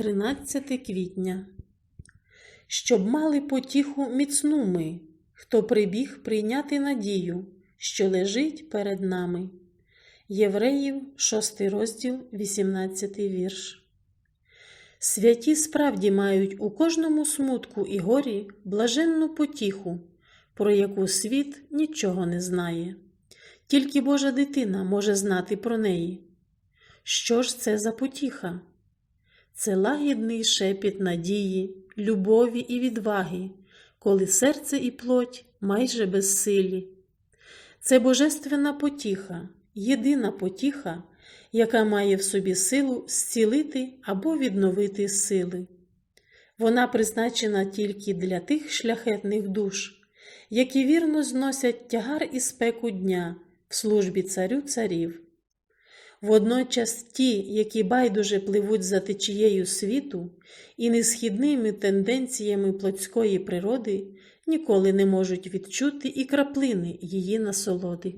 13 квітня. Щоб мали потіху міцну ми, хто прибіг прийняти надію, що лежить перед нами. Євреїв, 6 розділ, 18 вірш. Святі справді мають у кожному смутку і горі блаженну потіху, про яку світ нічого не знає. Тільки Божа дитина може знати про неї. Що ж це за потіха? Це лагідний шепіт надії, любові і відваги, коли серце і плоть майже безсилі. Це божественна потіха, єдина потіха, яка має в собі силу зцілити або відновити сили. Вона призначена тільки для тих шляхетних душ, які вірно зносять тягар і спеку дня в службі царю царів. Водночас ті, які байдуже пливуть за течією світу і несхідними тенденціями плотської природи, ніколи не можуть відчути і краплини її насолоди.